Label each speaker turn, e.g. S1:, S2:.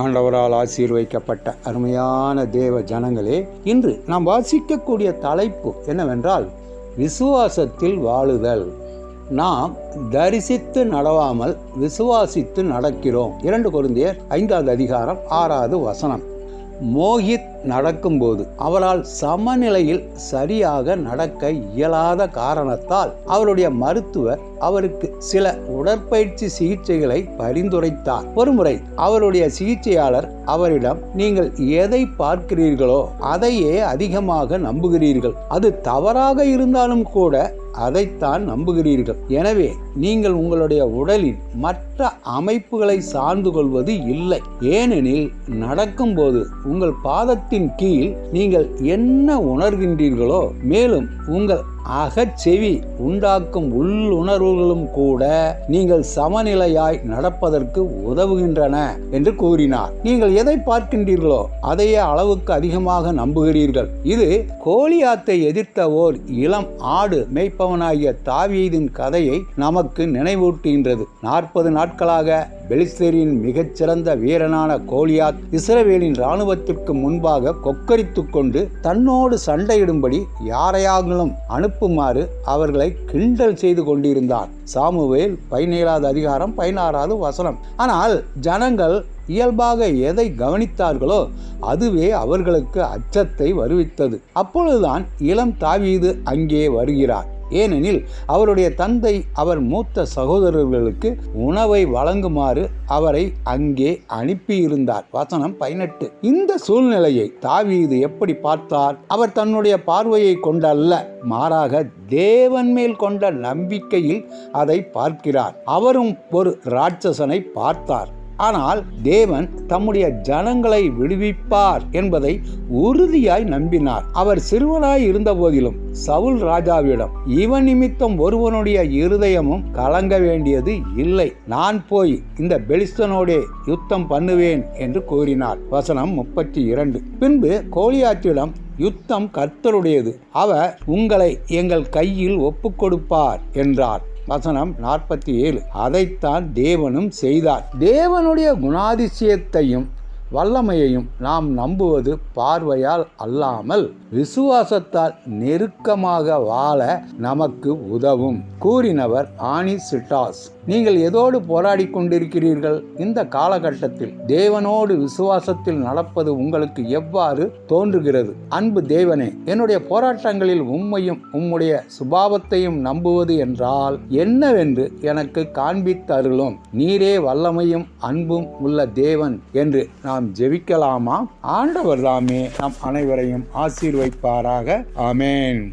S1: ஆண்டவரால் ஆசீர்வைக்கப்பட்ட அருமையான தேவ ஜனங்களே இன்று நாம் வாசிக்கக்கூடிய தலைப்பு என்னவென்றால் விசுவாசத்தில் வாழுதல். நாம் தரிசித்து நடவாமல் விசுவாசித்து நடக்கிறோம். இரண்டு குழந்தையர் ஐந்தாவது அதிகாரம் ஆறாவது வசனம். மோகித் நடக்கும்போது அவரால் சமநிலையில் சரியாக நடக்க இயலாத காரணத்தால் அவருடைய மருத்துவர் அவருக்கு சில உடற்பயிற்சி சிகிச்சைகளை பரிந்துரைத்தார். ஒருமுறை அவருடைய சிகிச்சையாளர் அவரிடம் நீங்கள் எதை பார்க்கிறீர்களோ அதையே அதிகமாக நம்புகிறீர்கள். அது தவறாக இருந்தாலும் கூட அதைத்தான் நம்புகிறீர்கள். எனவே நீங்கள் உங்களுடைய உடலின் மற்ற அமைப்புகளை சார்ந்து கொள்வது இல்லை. ஏனெனில் நடக்கும்போது உங்கள் பாதத்தின் கீழ் நீங்கள் என்ன உணர்கின்றீர்களோ மேலும் உங்கள் அகச்செவி உண்டாக்கும் உள்ளுணர்வுகளும் கூட நீங்கள் சமநிலையாய் நடப்பதற்கு உதவுகின்றன என்று கூறினார். நீங்கள் எதை பார்க்கின்றீர்களோ அதையே அளவுக்கு அதிகமாக நம்புகிறீர்கள். இது கோலியாத்தை எதிர்த்த ஓர் இளம் ஆடு மேய்ப்பவனாகிய தாவீதின் கதையை நமக்கு நினைவூட்டுகின்றது. நாற்பது நாட்களாக பெலிஸ்தரின் மிகச்சிறந்த வீரனான கோலியாத் இஸ்ரவேலின் இராணுவத்திற்கு முன்பாக கொக்கரித்து கொண்டு தன்னோடு சண்டையிடும்படி யாரையாங்களும் நிரப்புமாறு அவர்களை கிண்டல் செய்து கொண்டிருந்தான். சாமுவேல் பதினேழாவது அதிகாரம் பதினாறாவது வசனம். ஆனால் ஜனங்கள் இயல்பாக எதை கவனித்தார்களோ அதுவே அவர்களுக்கு அச்சத்தை வருவித்தது. அப்பொழுதுதான் இளம் தாவீது அங்கே வருகிறார். ஏனெனில் அவருடைய தந்தை அவர் மூத்த சகோதரர்களுக்கு உணவை வழங்குமாறு அவரை அங்கே அனுப்பியிருந்தார். வசனம் பதினெட்டு. இந்த சூழ்நிலையை தாவீது எப்படி பார்த்தார்? அவர் தன்னுடைய பார்வையை கொண்டல்ல மாறாக தேவன் மேல் கொண்ட நம்பிக்கையில் அதை பார்க்கிறார். அவரும் ஒரு ராட்சசனை பார்த்தார். ஆனால் தேவன் தம்முடைய ஜனங்களை விடுவிப்பார் என்பதை உறுதியாய் நம்பினார். அவர் சிறுவனாய் இருந்த போதிலும் சவுல் ராஜாவிடம் இவன் நிமித்தம் ஒருவனுடைய இருதயமும் கலங்க வேண்டியது இல்லை. நான் போய் இந்த பெலிஸ்தனோடே யுத்தம் பண்ணுவேன் என்று கூறினார். வசனம் முப்பத்தி இரண்டு பின்பு கோலியாத்திடம் யுத்தம் கர்த்தருடையது. அவர் உங்களை எங்கள் கையில் ஒப்புக் கொடுப்பார் என்றார். வசனம் நாற்பத்தி ஏழு. அதைத்தான் தேவனும் செய்தார். தேவனுடைய குணாதிசயத்தையும் வல்லமையையும் நாம் நம்புவது பார்வையால் அல்லாமல் விசுவாசத்தால் நெருக்கமாக வாழ நமக்கு உதவும் கூறினவர் ஆனி சிட்டாஸ் நீங்கள் எதோடு போராடி கொண்டிருக்கிறீர்கள்? இந்த காலகட்டத்தில் தேவனோடு விசுவாசத்தில் நடப்பது உங்களுக்கு எவ்வாறு தோன்றுகிறது? அன்பு தேவனே என்னுடைய போராட்டங்களில் உம்மையும் உம்முடைய சுபாவத்தையும் நம்புவது என்றால் என்னவென்று எனக்கு காண்பித்தருளும். நீரே வல்லமையும் அன்பும் உள்ள தேவன் என்று நான் நாம் ஜெபிக்கலாமா? ஆண்டவர் தாமே நம் அனைவரையும் ஆசீர்வைப்பாராக. ஆமேன்.